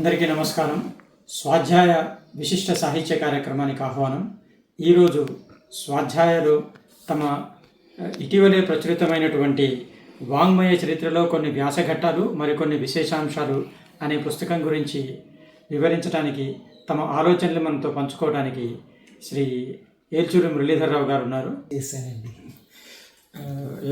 అందరికీ నమస్కారం. స్వాధ్యాయ విశిష్ట సాహిత్య కార్యక్రమానికి ఆహ్వానం. ఈరోజు స్వాధ్యాయలు తమ ఇటీవలే ప్రచురితమైనటువంటి వాంగ్మయ చరిత్రలో కొన్ని వ్యాసఘట్టాలు మరికొన్ని విశేషాంశాలు అనే పుస్తకం గురించి వివరించడానికి తమ ఆలోచనలు మనతో పంచుకోవడానికి శ్రీ ఏల్చూరి మురళీధరరావు గారు ఉన్నారు.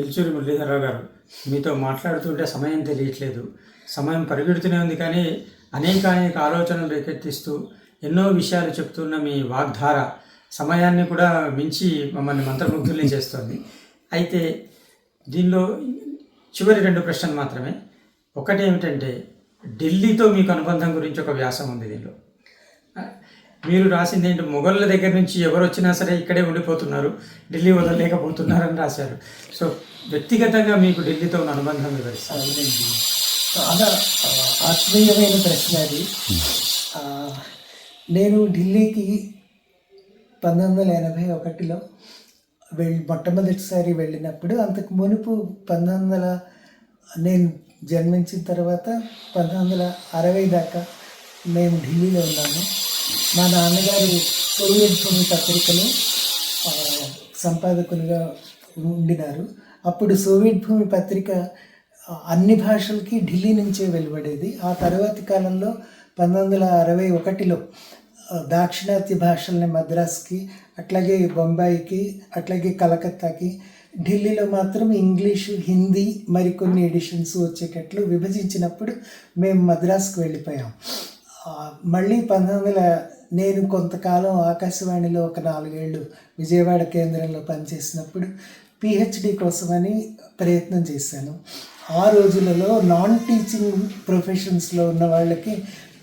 ఎల్చూరి మురళీధరరావు గారు మీతో మాట్లాడుతుంటే సమయం తెలియట్లేదు. సమయం పరిగెడుతూనే ఉంది కానీ అనేక అనేక ఆలోచనలు రేకెత్తిస్తూ ఎన్నో విషయాలు చెప్తున్న మీ వాగ్ధార సమయాన్ని కూడా మించి మమ్మల్ని మంత్రముగ్ధుల్ని చేస్తోంది. అయితే దీనిలో చివరి రెండు ప్రశ్నలు మాత్రమే. ఒకటి ఏమిటంటే ఢిల్లీతో మీకు అనుబంధం గురించి ఒక వ్యాసం ఉంది దీనిలో. మీరు రాసింది ఏంటి? మొఘళ్ళ దగ్గర నుంచి ఎవరు వచ్చినా సరే ఇక్కడే ఉండిపోతున్నారు. ఢిల్లీ వదలలేకపోతున్నారని రాశారు. సో వ్యక్తిగతంగా మీకు ఢిల్లీతో ఉన్న అనుబంధం వివరిస్తారు? చాలా ఆత్మీయమైన ప్రశ్న అది. నేను ఢిల్లీకి పంతొమ్మిది వందల ఎనభై ఒకటిలో వెళ్ళి మొట్టమొదటిసారి వెళ్ళినప్పుడు అంతకు మునుపు పంతొమ్మిది వందల నేను జన్మించిన తర్వాత పంతొమ్మిది వందల అరవై దాకా మేము ఢిల్లీలో ఉన్నాము. మా నాన్నగారు సోవియట్ భూమి పత్రికలో సంపాదకులుగా ఉండినారు. అప్పుడు సోవియట్ భూమి పత్రిక అన్ని భాషలకి ఢిల్లీ నుంచే వెలువడేది. ఆ తర్వాతి కాలంలో పంతొమ్మిది వందల అరవై ఒకటిలో దాక్షిణాత్య భాషల్ని మద్రాస్కి అట్లాగే బొంబాయికి అట్లాగే కలకత్తాకి ఢిల్లీలో మాత్రం ఇంగ్లీషు హిందీ మరికొన్ని ఎడిషన్స్ వచ్చేటట్లు విభజించినప్పుడు మేము మద్రాస్కి వెళ్ళిపోయాం. మళ్ళీ పంతొమ్మిది వందల నేను కొంతకాలం ఆకాశవాణిలో ఒక నాలుగేళ్ళు విజయవాడ కేంద్రంలో పనిచేసినప్పుడు పిహెచ్డి కోసమని ప్రయత్నం చేశాను. ఆ రోజులలో నాన్ టీచింగ్ ప్రొఫెషన్స్లో ఉన్న వాళ్ళకి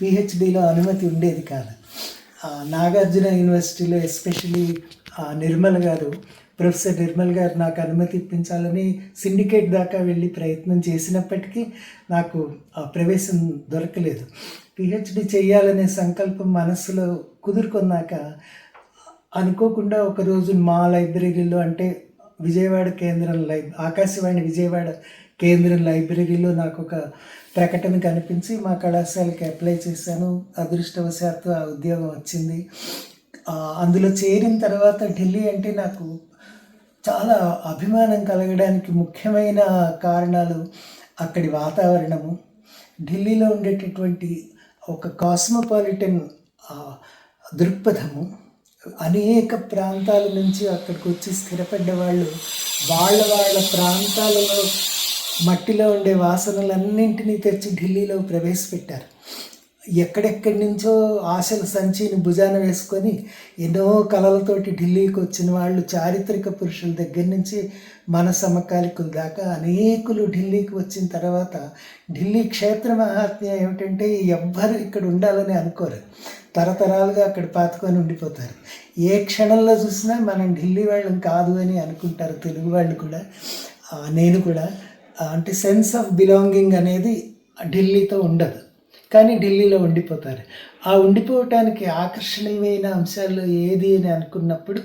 పిహెచ్డిలో అనుమతి ఉండేది కాదు. నాగార్జున యూనివర్సిటీలో ఎస్పెషలీ నిర్మల్ గారు ప్రొఫెసర్ నిర్మల్ గారు నాకు అనుమతి ఇప్పించాలని సిండికేట్ దాకా వెళ్ళి ప్రయత్నం చేసినప్పటికీ నాకు ఆ ప్రవేశం దొరకలేదు. పిహెచ్డి చేయాలనే సంకల్పం మనస్సులో కుదురుకున్నాక అనుకోకుండా ఒకరోజు మా లైబ్రరీలో అంటే విజయవాడ కేంద్రం లై ఆకాశవాణి విజయవాడ కేంద్రం లైబ్రరీలో నాకు ఒక ప్రకటన కనిపించి మా కళాశాలకి అప్లై చేశాను. అదృష్టవశాత్తు ఆ ఉద్యోగం వచ్చింది. అందులో చేరిన తర్వాత ఢిల్లీ అంటే నాకు చాలా అభిమానం కలగడానికి ముఖ్యమైన కారణాలు అక్కడి వాతావరణము. ఢిల్లీలో ఉండేటటువంటి ఒక కాస్మోపాలిటన్ దృక్పథము అనేక ప్రాంతాల నుంచి అక్కడికి వచ్చి స్థిరపడ్డ వాళ్ళు వాళ్ళ వాళ్ళ ప్రాంతాలలో మట్టిలో ఉండే వాసనలన్నింటినీ తెచ్చి ఢిల్లీలో ప్రవేశపెట్టారు. ఎక్కడెక్కడి నుంచో ఆశల సంచిని భుజాన వేసుకొని ఎన్నో కళలతోటి ఢిల్లీకి వచ్చిన వాళ్ళు చారిత్రక పురుషుల దగ్గర నుంచి మన సమకాలికుల దాకా అనేకులు ఢిల్లీకి వచ్చిన తర్వాత ఢిల్లీ క్షేత్ర మహాత్మ్యం ఏమిటంటే ఎవ్వరు ఇక్కడ ఉండాలని అనుకోరు. తరతరాలుగా అక్కడ పాతుకొని ఉండిపోతారు. ఏ క్షణంలో చూసినా మనం ఢిల్లీ వాళ్ళం కాదు అని అనుకుంటారు తెలుగు వాళ్ళు కూడా. నేను కూడా. అంటే సెన్స్ ఆఫ్ బిలాంగింగ్ అనేది ఢిల్లీతో ఉండదు. కానీ ఢిల్లీలో ఉండిపోతారు. ఆ ఉండిపోవటానికి ఆకర్షణీయమైన అంశాలు ఏది అని అనుకున్నప్పుడు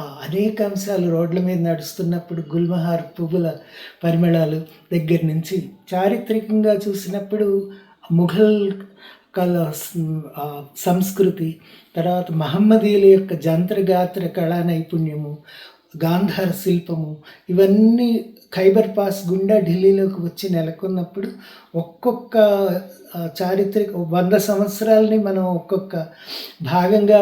ఆ అనేక అంశాలు రోడ్ల మీద నడుస్తున్నప్పుడు గుల్మహార్ పువ్వుల పరిమళాలు దగ్గర నుంచి చారిత్రకంగా చూసినప్పుడు ముఘల్ కళ సంస్కృతి తర్వాత మహమ్మదీయుల యొక్క జంత్రగాత్ర కళా నైపుణ్యము గాంధార శిల్పము ఇవన్నీ ఖైబర్ పాస్ గుండా ఢిల్లీలోకి వచ్చి నెలకొన్నప్పుడు ఒక్కొక్క చారిత్రక వంద సంవత్సరాలని మనం ఒక్కొక్క భాగంగా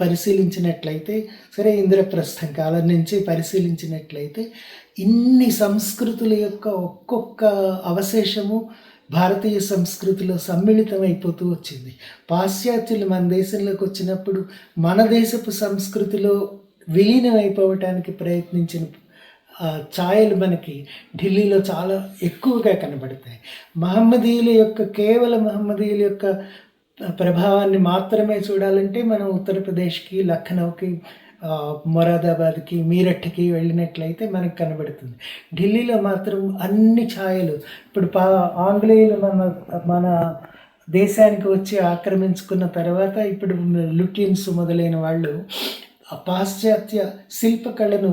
పరిశీలించినట్లయితే సరే ఇంద్రప్రస్థం కాలం నుంచి పరిశీలించినట్లయితే ఇన్ని సంస్కృతుల యొక్క ఒక్కొక్క అవశేషము భారతీయ సంస్కృతిలో సమ్మిళితం అయిపోతూ వచ్చింది. పాశ్చాత్యులు మన దేశంలోకి వచ్చినప్పుడు మన దేశపు సంస్కృతిలో విలీనం అయిపోవటానికి ప్రయత్నించిన ఛాయలు మనకి ఢిల్లీలో చాలా ఎక్కువగా కనబడతాయి. మహమ్మదీయుల యొక్క కేవలం మహమ్మదీయుల యొక్క ప్రభావాన్ని మాత్రమే చూడాలంటే మనం ఉత్తరప్రదేశ్కి లక్నౌకి మొరాదాబాద్కి మీరట్కి వెళ్ళినట్లయితే మనకు కనబడుతుంది. ఢిల్లీలో మాత్రం అన్ని ఛాయలు ఇప్పుడు పా ఆంగ్లేయులు మన మన దేశానికి వచ్చి ఆక్రమించుకున్న తర్వాత ఇప్పుడు లుటిన్స్ మొదలైన వాళ్ళు పాశ్చాత్య శిల్పకళను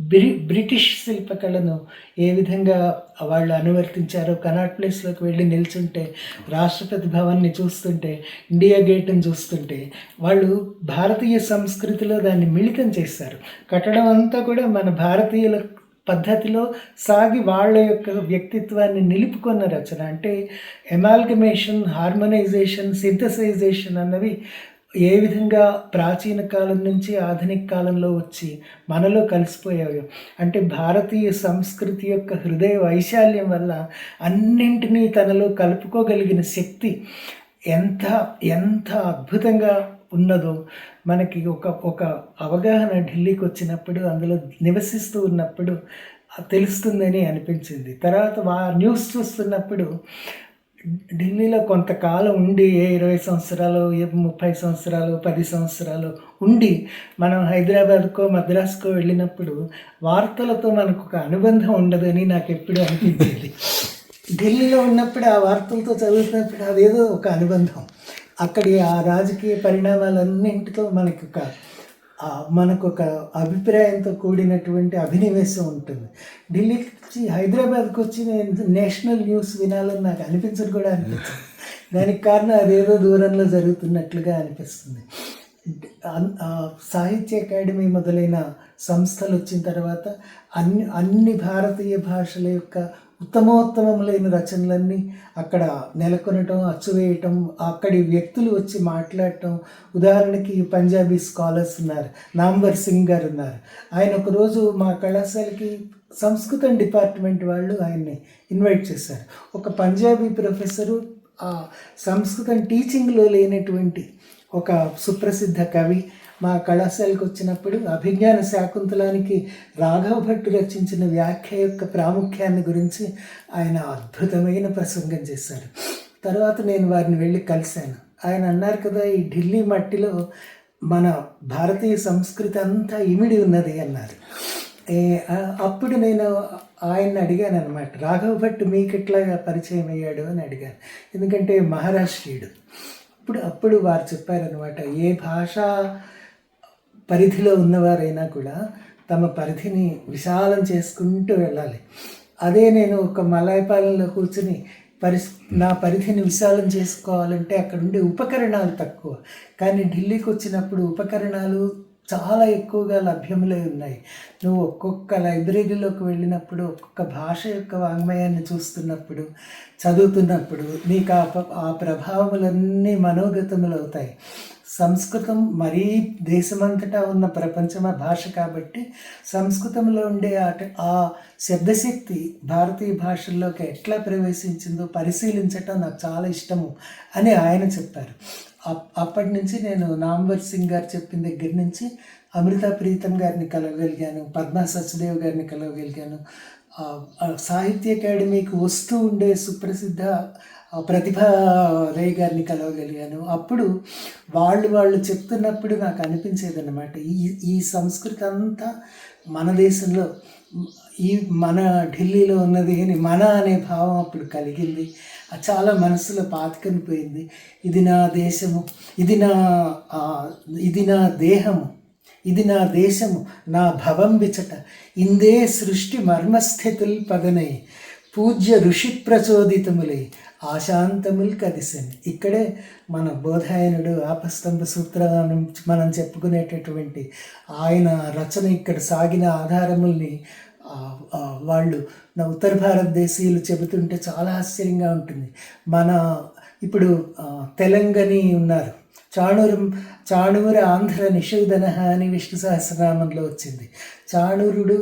బ్రి బ్రిటిష్ శిల్పకళను ఏ విధంగా వాళ్ళు అనువర్తించారో కనాట్ ప్లేస్లోకి వెళ్ళి నిల్చుంటే రాష్ట్రపతి భవన్ని చూస్తుంటే ఇండియా గేట్ని చూస్తుంటే వాళ్ళు భారతీయ సంస్కృతిలో దాన్ని మిళితం చేశారు. కట్టడం అంతా కూడా మన భారతీయుల పద్ధతిలో సాగి వాళ్ళ యొక్క వ్యక్తిత్వాన్ని నిలుపుకున్న రచన. అంటే ఎమాల్గమేషన్ హార్మోనైజేషన్ సింథసైజేషన్ అన్నవి ఏ విధంగా ప్రాచీన కాలం నుంచి ఆధునిక కాలంలో వచ్చి మనలో కలిసిపోయాయో. అంటే భారతీయ సంస్కృతి యొక్క హృదయ వైశాల్యం వల్ల అన్నింటినీ తనలో కలుపుకోగలిగిన శక్తి ఎంత ఎంత అద్భుతంగా ఉన్నదో మనకి ఒక ఒక అవగాహన ఢిల్లీకి వచ్చినప్పుడు అందులో నివసిస్తూ ఉన్నప్పుడు తెలుస్తుందని అనిపించింది. తర్వాత వా న్యూస్ చూస్తున్నప్పుడు ఢిల్లీలో కొంతకాలం ఉండి ఇరవై సంవత్సరాలు ముప్పై సంవత్సరాలు పది సంవత్సరాలు ఉండి మనం హైదరాబాద్కో మద్రాస్కో వెళ్ళినప్పుడు వార్తలతో మనకు ఒక అనుబంధం ఉండదని నాకు ఎప్పుడు అనిపించేది. ఢిల్లీలో ఉన్నప్పుడు ఆ వార్తలతో చదువుతున్నప్పుడు అదేదో ఒక అనుబంధం. అక్కడి ఆ రాజకీయ పరిణామాలన్నింటితో మనకు ఒక మనకు ఒక అభిప్రాయంతో కూడినటువంటి అభినివేశం ఉంటుంది. ఢిల్లీకి వచ్చి హైదరాబాద్కి వచ్చి నేను నేషనల్ న్యూస్ వినాలని నాకు అనిపించదు కూడా అనిపిస్తుంది దానికి కారణం అదేదో దూరంలో జరుగుతున్నట్లుగా అనిపిస్తుంది. సాహిత్య అకాడమీ మొదలైన సంస్థలు వచ్చిన తర్వాత అన్ని అన్ని భారతీయ భాషల యొక్క ఉత్తమోత్తమములైన రచనలన్నీ అక్కడ నెలకొనటం అచ్చువేయటం అక్కడి వ్యక్తులు వచ్చి మాట్లాడటం. ఉదాహరణకి పంజాబీ స్కాలర్స్ ఉన్నారు నాంబర్ సింగ్ గారు ఉన్నారు. ఆయన ఒకరోజు మా కళాశాలకి సంస్కృతం డిపార్ట్మెంట్ వాళ్ళు ఆయన్ని ఇన్వైట్ చేశారు. ఒక పంజాబీ ప్రొఫెసరు ఆ సంస్కృతం టీచింగ్లో లేనటువంటి ఒక సుప్రసిద్ధ కవి మా కళాశాలకు వచ్చినప్పుడు అభిజ్ఞాన శాకుంతలానికి రాఘవ భట్టు రచించిన వ్యాఖ్య యొక్క ప్రాముఖ్యాన్ని గురించి ఆయన అద్భుతమైన ప్రసంగం చేశారు. తర్వాత నేను వారిని వెళ్ళి కలిశాను. ఆయన అన్నారు కదా ఈ ఢిల్లీ మట్టిలో మన భారతీయ సంస్కృతి అంతా ఇమిడి ఉన్నది అన్నారు. ఏ, అప్పుడు నేను ఆయన్ని అడిగాను అనమాట రాఘవ భట్ మీకు ఎట్లా పరిచయం అయ్యాడు? అని అడిగాను. ఎందుకంటే మహారాష్ట్రీయుడు. ఇప్పుడు అప్పుడు వారు చెప్పారనమాట ఏ భాష పరిధిలో ఉన్నవారైనా కూడా తమ పరిధిని విశాలం చేసుకుంటూ వెళ్ళాలి. అదే నేను ఒక మలాయపాలెంలో కూర్చుని పరి నా పరిధిని విశాలం చేసుకోవాలంటే అక్కడ ఉండే ఉపకరణాలు తక్కువ. కానీ ఢిల్లీకి వచ్చినప్పుడు ఉపకరణాలు చాలా ఎక్కువగా లభ్యములై ఉన్నాయి. నువ్వు ఒక్కొక్క లైబ్రరీలోకి వెళ్ళినప్పుడు ఒక్కొక్క భాష యొక్క వాంగ్మయాన్ని చూస్తున్నప్పుడు చదువుతున్నప్పుడు నీకు ఆ ఆ ప్రభావములన్నీ మనోగతములు అవుతాయి. సంస్కృతం మరీ దేశమంతటా ఉన్న ప్రపంచమ భాష కాబట్టి సంస్కృతంలో ఉండే ఆట ఆ శబ్దశక్తి భారతీయ భాషల్లోకి ఎట్లా ప్రవేశించిందో పరిశీలించటం నాకు చాలా ఇష్టము అని ఆయన చెప్పారు. అప్పటి నుంచి నేను నాంబర్ సింగ్ గారు చెప్పిన దగ్గర నుంచి అమృత ప్రీతం గారిని కలవగలిగాను పద్మా సచ్దేవ్ గారిని కలవగలిగాను. సాహిత్య అకాడమీకి వస్తూ ఉండే సుప్రసిద్ధ ప్రతిభ రే గారిని కలవగలిగాను. అప్పుడు వాళ్ళు వాళ్ళు చెప్తున్నప్పుడు నాకు అనిపించేది అనమాట ఈ ఈ సంస్కృతి అంతా మన దేశంలో ఈ మన ఢిల్లీలో ఉన్నది అని మన అనే భావం అప్పుడు కలిగింది. చాలా మనసులో పాతుకొని పోయింది. ఇది నా దేశము ఇది నా ఇది నా దేహము ఇది నా దేశము నా భవం విచట ఇందే సృష్టి మర్మస్థితుల్ పదనై పూజ్య ఋషి ప్రచోదితములై ఆశాంతములు కదిసని ఇక్కడే మన బోధాయనుడు ఆపస్తంభ సూత్రాలను మనం చెప్పుకునేటటువంటి ఆయన రచన ఇక్కడ సాగిన ఆధారముల్ని వాళ్ళు ఉత్తర భారతదేశీయులు చెబుతుంటే చాలా ఆశ్చర్యంగా ఉంటుంది. మన ఇప్పుడు తెలంగాణి ఉన్నారు. చాణూరు చాణూరు ఆంధ్ర నిషేధన అని విష్ణు సహస్రనామంలో వచ్చింది. చాణూరుడు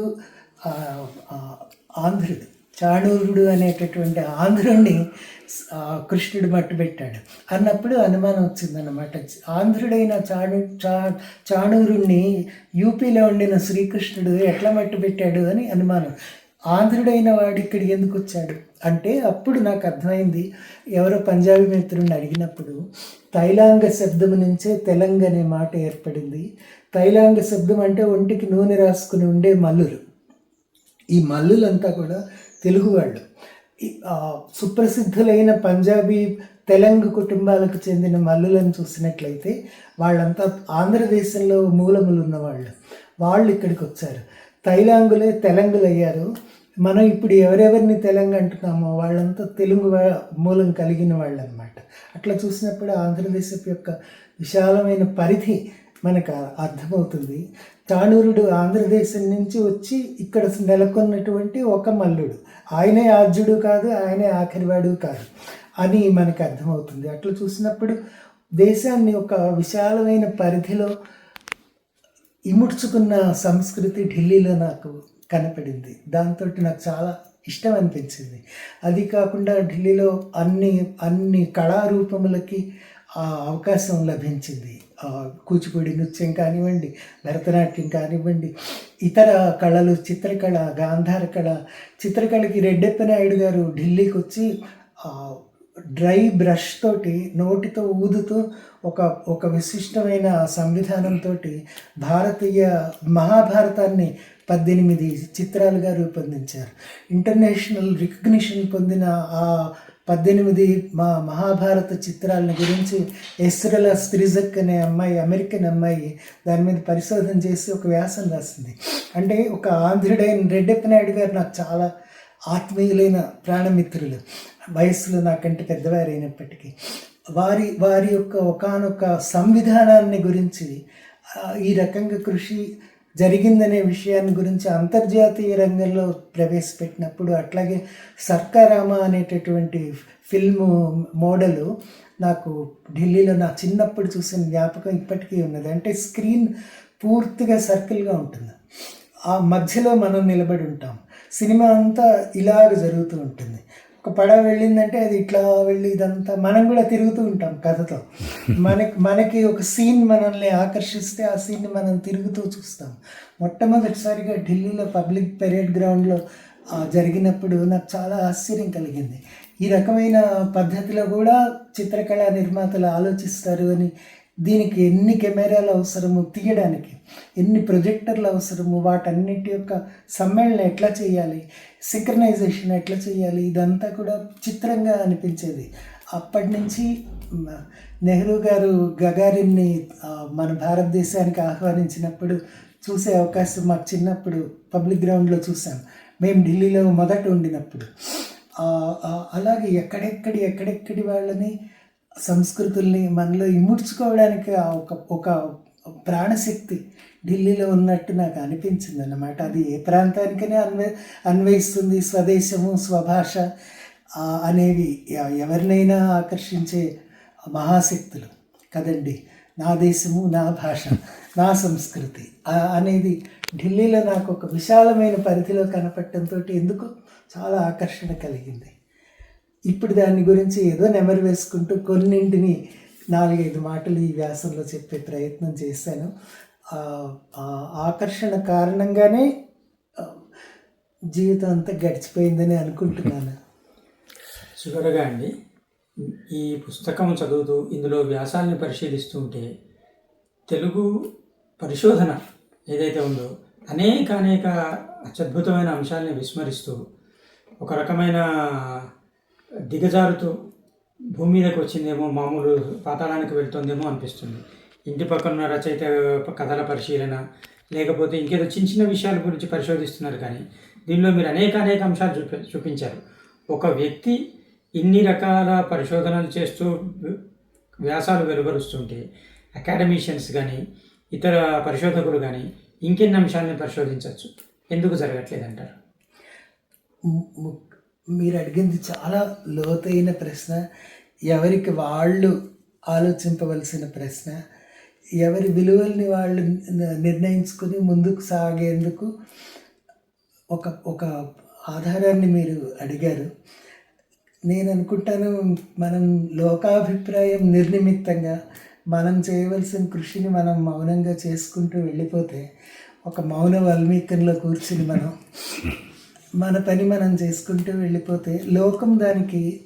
ఆంధ్రుడు. చాణూరుడు అనేటటువంటి ఆంధ్రుణ్ణి కృష్ణుడు మట్టు పెట్టాడు అన్నప్పుడు అనుమానం వచ్చిందనమాట ఆంధ్రుడైన చాణు చా చాణూరుణ్ణి యూపీలో ఉండిన శ్రీకృష్ణుడు ఎట్లా మట్టుబెట్టాడు అని అనుమానం. ఆంధ్రుడైన వాడు ఇక్కడికి ఎందుకు వచ్చాడు? అంటే అప్పుడు నాకు అర్థమైంది ఎవరో పంజాబీ మిత్రుడిని అడిగినప్పుడు తైలాంగ శబ్దము నుంచే తెలంగ అనే మాట ఏర్పడింది. తైలాంగ శబ్దం అంటే ఒంటికి నూనె రాసుకుని ఉండే మల్లులు. ఈ మల్లులంతా కూడా తెలుగు వాళ్ళు. సుప్రసిద్ధులైన పంజాబీ తెలంగు కుటుంబాలకు చెందిన మల్లులను చూసినట్లయితే వాళ్ళంతా ఆంధ్రదేశంలో మూలములు ఉన్నవాళ్ళు. వాళ్ళు ఇక్కడికి వచ్చారు. తైలాంగులే తెలంగులు అయ్యారు మనం ఇప్పుడు ఎవరెవరిని తెలంగ అంటున్నామో వాళ్ళంతా తెలుగు మూలం కలిగిన వాళ్ళు అనమాట అట్లా చూసినప్పుడు ఆంధ్రదేశపు యొక్క విశాలమైన పరిధి మనకు అర్థమవుతుంది. చాణూరుడు ఆంధ్రదేశం నుంచి వచ్చి ఇక్కడ నెలకొన్నటువంటి ఒక మల్లుడు. ఆయనే ఆర్జుడు కాదు ఆయనే ఆఖరివాడు కాదు అని మనకు అర్థమవుతుంది. అట్లా చూసినప్పుడు దేశాన్ని ఒక విశాలమైన పరిధిలో ఇముడ్చుకున్న సంస్కృతి ఢిల్లీలో నాకు కనపడింది. దాంతో నాకు చాలా ఇష్టం అనిపించింది. అది కాకుండా ఢిల్లీలో అన్ని అన్ని కళారూపములకి అవకాశం లభించింది. కూచిపూడి నృత్యం కానివ్వండి భరతనాట్యం కానివ్వండి ఇతర కళలు చిత్రకళ గాంధార కళ చిత్రకళకి రెడ్డెప్ప నాయుడు గారు ఢిల్లీకి వచ్చి డ్రై బ్రష్ తోటి నోటితో ఊదుతూ ఒక ఒక విశిష్టమైన సంవిధానంతో భారతీయ మహాభారతాన్ని పద్దెనిమిది చిత్రాలుగా రూపొందించారు. ఇంటర్నేషనల్ రికగ్నిషన్ పొందిన ఆ పద్దెనిమిది మా మహాభారత చిత్రాలను గురించి ఎస్రల స్త్రీజక్ అనే అమ్మాయి అమెరికన్ అమ్మాయి దాని మీద పరిశోధన చేసి ఒక వ్యాసం రాసింది. అంటే ఒక ఆంధ్రుడైన రెడ్డప్ప నాయుడు గారు నాకు చాలా ఆత్మీయులైన ప్రాణమిత్రులు. వయస్సులో నాకంటే పెద్దవారు అయినప్పటికీ వారి వారి యొక్క ఒకానొక సంవిధానాన్ని గురించి ఈ రకంగా కృషి జరిగిందనే విషయాన్ని గురించి అంతర్జాతీయ రంగంలో ప్రవేశపెట్టినప్పుడు అట్లాగే సర్కారామ అనేటటువంటి ఫిల్మ్ మోడలు నాకు ఢిల్లీలో నా చిన్నప్పుడు చూసిన జ్ఞాపకం ఇప్పటికీ ఉన్నది. అంటే స్క్రీన్ పూర్తిగా సర్కిల్గా ఉంటుంది. ఆ మధ్యలో మనం నిలబడి ఉంటాం. సినిమా అంతా ఇలాగ జరుగుతూ ఉంటుంది. ఒక పడవ వెళ్ళిందంటే అది ఇట్లా వెళ్ళి ఇదంతా మనం కూడా తిరుగుతూ ఉంటాం కథతో. మనకి మనకి ఒక సీన్ మనల్ని ఆకర్షిస్తే ఆ సీన్ని మనం తిరుగుతూ చూస్తాం. మొట్టమొదటిసారిగా ఢిల్లీలో పబ్లిక్ పెరేడ్ గ్రౌండ్లో జరిగినప్పుడు నాకు చాలా ఆశ్చర్యం కలిగింది. ఈ రకమైన పద్ధతిలో కూడా చిత్రకళా నిర్మాతలు ఆలోచిస్తారు అని దీనికి ఎన్ని కెమెరాలు అవసరము తీయడానికి ఎన్ని ప్రొజెక్టర్లు అవసరము వాటన్నిటి యొక్క సమ్మేళనం ఎట్లా చేయాలి సింక్రనైజేషన్ ఎట్లా చేయాలి ఇదంతా కూడా చిత్రంగా అనిపించేది. అప్పటి నుంచి నెహ్రూ గారు గగారిన్ని మన భారతదేశానికి ఆహ్వానించినప్పుడు చూసే అవకాశం మాకు చిన్నప్పుడు పబ్లిక్ గ్రౌండ్లో చూసాం. మేము ఢిల్లీలో మొదట ఉండినప్పుడు. అలాగే ఎక్కడెక్కడి ఎక్కడెక్కడి వాళ్ళని సంస్కృతుల్ని మనలో ఇముడ్చుకోవడానికి ఆ ఒక ఒక ప్రాణశక్తి ఢిల్లీలో ఉన్నట్టు నాకు అనిపించింది అన్నమాట అది ఏ ప్రాంతానికైనా అన్వయ అన్వయిస్తుంది స్వదేశము స్వభాష అనేవి ఎవరినైనా ఆకర్షించే మహాశక్తులు కదండి. నా దేశము నా భాష నా సంస్కృతి అనేది ఢిల్లీలో నాకు ఒక విశాలమైన పరిధిలో కనపడటంతో ఎందుకు చాలా ఆకర్షణ కలిగింది. ఇప్పుడు దాని గురించి ఏదో నెమరు వేసుకుంటూ కొన్నింటిని నాలుగైదు మాటలు ఈ వ్యాసంలో చెప్పే ప్రయత్నం చేశాను. ఆ, ఆకర్షణ కారణంగానే జీవితం అంతా గడిచిపోయిందని అనుకుంటున్నాను. చివరగా అండి ఈ పుస్తకం చదువుతూ ఇందులో వ్యాసాన్ని పరిశీలిస్తూ ఉంటే తెలుగు పరిశోధన ఏదైతే ఉందో అనేక అనేక అత్యద్భుతమైన అంశాలని విస్మరిస్తూ ఒక రకమైన దిగజారుతూ భూమి మీదకి వచ్చిందేమో మామూలు పాతాళానికి వెళ్తుందేమో అనిపిస్తుంది. ఇంటి పక్కన రచయిత కథల పరిశీలన లేకపోతే ఇంకేదో చిన్న చిన్న విషయాల గురించి పరిశోధిస్తున్నారు కానీ దీనిలో మీరు అనేక అనేక అంశాలు చూపి చూపించారు. ఒక వ్యక్తి ఇన్ని రకాల పరిశోధనలు చేస్తూ వ్యాసాలు వెలువరుస్తుంటే అకాడమీషియన్స్ కానీ ఇతర పరిశోధకులు కానీ ఇంకెన్ని అంశాలను పరిశోధించవచ్చు ఎందుకు జరగట్లేదంటారు? మీరు అడిగింది చాలా లోతైన ప్రశ్న. ఎవరికి వాళ్ళు ఆలోచింపవలసిన ప్రశ్న. ఎవరి విలువల్ని వాళ్ళు నిర్ణయించుకుని ముందుకు సాగేందుకు ఒక ఒక ఆధారాన్ని మీరు అడిగారు. నేను అనుకుంటాను మనం లోకాభిప్రాయం నిర్నిమిత్తంగా మనం చేయవలసిన కృషిని మనం మౌనంగా చేసుకుంటూ వెళ్ళిపోతే ఒక మౌన వాల్మీకంలో కూర్చుని మనం మన పని మనం చేసుకుంటూ వెళ్ళిపోతే లోకం దానికి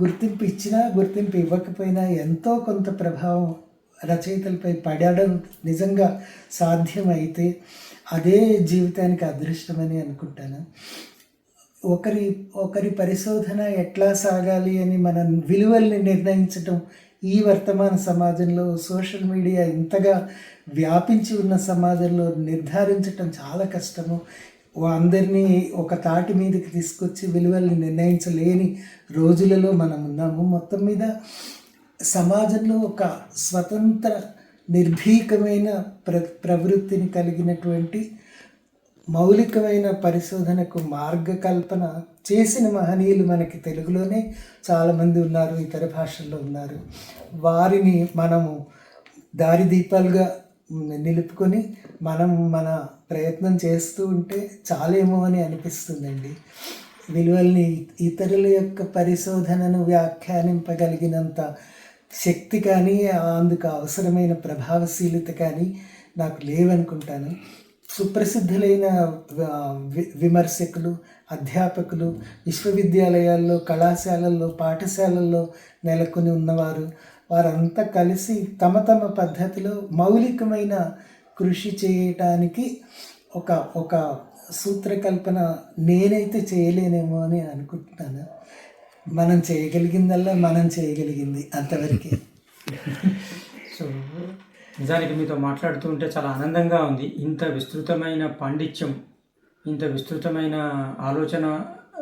గుర్తింపు ఇచ్చినా గుర్తింపు ఇవ్వకపోయినా ఎంతో కొంత ప్రభావం రచయితలపై పడడం నిజంగా సాధ్యమైతే అదే జీవితానికి అదృష్టమని అనుకుంటాను. ఒకరి ఒకరి పరిశోధన ఎట్లా సాగాలి అని మన విలువల్ని నిర్ణయించడం ఈ వర్తమాన సమాజంలో సోషల్ మీడియా ఇంతగా వ్యాపించి ఉన్న సమాజంలో నిర్ధారించటం చాలా కష్టము. అందరినీ ఒక తాటి మీదకి తీసుకొచ్చి విలువల్ని నిర్ణయించలేని రోజులలో మనం ఉన్నాము. మొత్తం మీద సమాజంలో ఒక స్వతంత్ర నిర్భీకమైన ప్ర ప్రవృత్తిని కలిగినటువంటి మౌలికమైన పరిశోధనకు మార్గకల్పన చేసిన మహనీయులు మనకి తెలుగులోనే చాలామంది ఉన్నారు ఇతర భాషల్లో ఉన్నారు. వారిని మనము దారిదీపాలుగా నిలుపుకొని మనం మన ప్రయత్నం చేస్తూ ఉంటే చాలేమో అని అనిపిస్తుందండి. విలువల్ని ఇతరుల యొక్క పరిశోధనను వ్యాఖ్యానింపగలిగినంత శక్తి కానీ అందుకు అవసరమైన ప్రభావశీలత కానీ నాకు లేవనుకుంటాను. సుప్రసిద్ధులైన వి- విమర్శకులు అధ్యాపకులు విశ్వవిద్యాలయాల్లో కళాశాలల్లో పాఠశాలల్లో నెలకొని ఉన్నవారు వారంతా కలిసి తమ తమ పద్ధతిలో మౌలికమైన కృషి చేయటానికి ఒక ఒక సూత్రకల్పన నేనైతే చేయలేనేమో అని అనుకుంటున్నాను. మనం చేయగలిగిందల్లా మనం చేయగలిగింది అంతవరకే. సో నిజానికి మీతో మాట్లాడుతూ ఉంటే చాలా ఆనందంగా ఉంది. ఇంత విస్తృతమైన పాండిత్యం ఇంత విస్తృతమైన ఆలోచన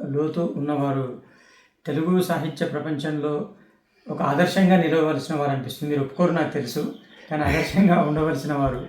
లోతు ఉన్నవారు తెలుగు సాహిత్య ప్రపంచంలో ఒక ఆదర్శంగా నిలవలసిన వారు అనిపిస్తుంది. మీరు ఒప్పుకోరు నాకు తెలుసు కానీ ఆదర్శంగా ఉండవలసిన వారు.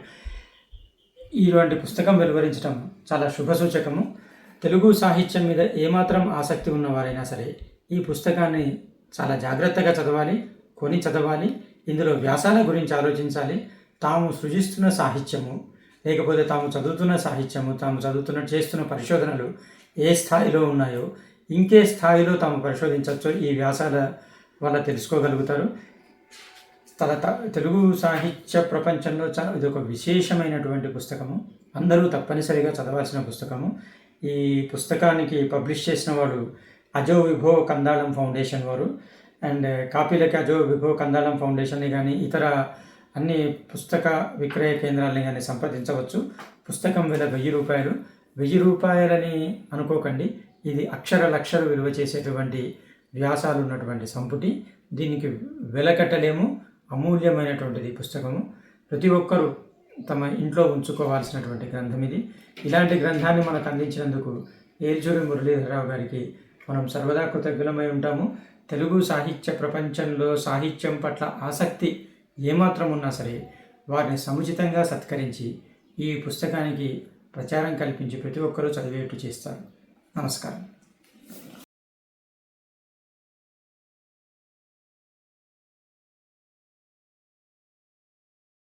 ఇటువంటి పుస్తకం వెలువరించడం చాలా శుభసూచకము. తెలుగు సాహిత్యం మీద ఏమాత్రం ఆసక్తి ఉన్నవారైనా సరే ఈ పుస్తకాన్ని చాలా జాగ్రత్తగా చదవాలి కొని చదవాలి ఇందులో వ్యాసాల గురించి ఆలోచించాలి. తాము సృజిస్తున్న సాహిత్యము లేకపోతే తాము చదువుతున్న సాహిత్యము తాము చదువుతున్న చేస్తున్న పరిశోధనలు ఏ స్థాయిలో ఉన్నాయో ఇంకే స్థాయిలో తాము పరిశోధించవచ్చో. ఈ వ్యాసాల వల్ల తెలుసుకోగలుగుతారు. తన తెలుగు సాహిత్య ప్రపంచంలో చాలా ఇది ఒక విశేషమైనటువంటి పుస్తకము. అందరూ తప్పనిసరిగా చదవాల్సిన పుస్తకము. ఈ పుస్తకానికి పబ్లిష్ చేసిన వాడు అజో విభో కందాళం ఫౌండేషన్ వారు. అండ్ కాపీలకి అజో విభో కందాళం ఫౌండేషన్ని కానీ ఇతర అన్ని పుస్తక విక్రయ కేంద్రాలని కానీ సంప్రదించవచ్చు. పుస్తకం విల వెయ్యి రూపాయలు. వెయ్యి రూపాయలని అనుకోకండి. ఇది అక్షర లక్షలు విలువ చేసేటువంటి వ్యాసాలు ఉన్నటువంటి సంపుటి దీనికి వెలకట్టలేము అమూల్యమైనటువంటిది పుస్తకము. ప్రతి ఒక్కరూ తమ ఇంట్లో ఉంచుకోవాల్సినటువంటి గ్రంథం ఇది. ఇలాంటి గ్రంథాన్ని మనకు అందించినందుకు ఏల్చూరి మురళీధరరావు గారికి మనం సర్వదా కృతజ్ఞులమై ఉంటాము. తెలుగు సాహిత్య ప్రపంచంలో సాహిత్యం పట్ల ఆసక్తి ఏమాత్రం ఉన్నా సరే వారిని సముచితంగా సత్కరించి ఈ పుస్తకానికి ప్రచారం కల్పించి ప్రతి ఒక్కరూ చదివేట్టు చేస్తారు. నమస్కారం.